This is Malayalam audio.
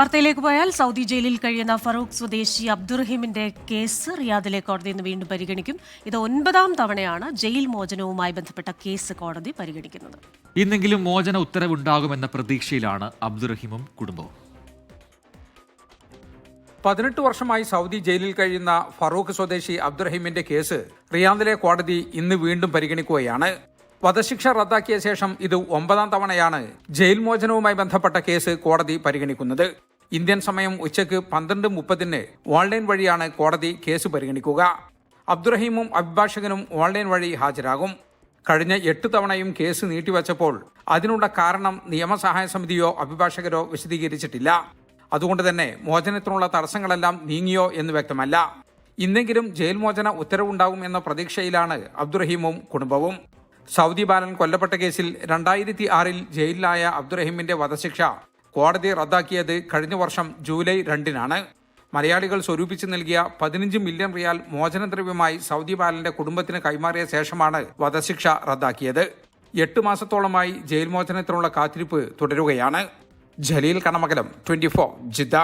വാർത്തയിലേക്ക് പോയാൽ സൗദി ജയിലിൽ കഴിയുന്ന ഫറൂഖ് സ്വദേശി അബ്ദുറഹിമിന്റെ കേസ് റിയാദിലെ കോടതി ഇന്ന് വീണ്ടും പരിഗണിക്കും. ഇത് ഒൻപതാം തവണയാണ് ജയിൽ മോചനവുമായി ബന്ധപ്പെട്ട കേസ് കോടതി പരിഗണിക്കുന്നത്. ഇന്നെങ്കിലും മോചന ഉത്തരവുണ്ടാകുമെന്ന പ്രതീക്ഷയിലാണ് അബ്ദുറഹിമും കുടുംബവും. പതിനെട്ട് വർഷമായി സൗദി ജയിലിൽ കഴിയുന്ന ഫറൂഖ് സ്വദേശി അബ്ദുറഹിമിന്റെ കേസ് റിയാദിലെ കോടതി ഇന്ന് വീണ്ടും പരിഗണിക്കുകയാണ്. വധശിക്ഷ റദ്ദാക്കിയ ശേഷം ഇത് ഒമ്പതാം തവണയാണ് ജയിൽ മോചനവുമായി ബന്ധപ്പെട്ട കേസ് കോടതി പരിഗണിക്കുന്നത്. ഇന്ത്യൻ സമയം ഉച്ചയ്ക്ക് പന്ത്രണ്ട് മുപ്പതിന് ഓൺലൈൻ വഴിയാണ് കോടതി കേസ് പരിഗണിക്കുക. അബ്ദുറഹീമും അഭിഭാഷകനും ഓൺലൈൻ വഴി ഹാജരാകും. കഴിഞ്ഞ എട്ട് തവണയും കേസ് നീട്ടിവച്ചപ്പോൾ അതിനുള്ള കാരണം നിയമസഹായ സമിതിയോ അഭിഭാഷകരോ വിശദീകരിച്ചിട്ടില്ല. അതുകൊണ്ട് തന്നെ മോചനത്തിനുള്ള തടസ്സങ്ങളെല്ലാം നീങ്ങിയോ എന്ന് വ്യക്തമല്ല. ഇന്നെങ്കിലും ജയിൽ മോചന ഉത്തരവുണ്ടാകും എന്ന പ്രതീക്ഷയിലാണ് അബ്ദുറഹീമും കുടുംബവും. സൗദി ബാലൻ കൊല്ലപ്പെട്ട കേസിൽ രണ്ടായിരത്തി ആറിൽ ജയിലിലായ അബ്ദുറഹീമിന്റെ വധശിക്ഷ കോടതി റദ്ദാക്കിയത് കഴിഞ്ഞ വർഷം ജൂലൈ രണ്ടിനാണ്. മലയാളികൾ സ്വരൂപിച്ച് നൽകിയ പതിനഞ്ച് മില്യൺ റിയാൽ മോചനദ്രവ്യമായി സൗദി ബാലന്റെ കുടുംബത്തിന് കൈമാറിയ ശേഷമാണ് വധശിക്ഷ റദ്ദാക്കിയത്. എട്ട് മാസത്തോളമായി ജയിൽ മോചനത്തിനുള്ള കാത്തിരിപ്പ് തുടരുകയാണ്. Jaleel Kanamakalam twenty Jeddah.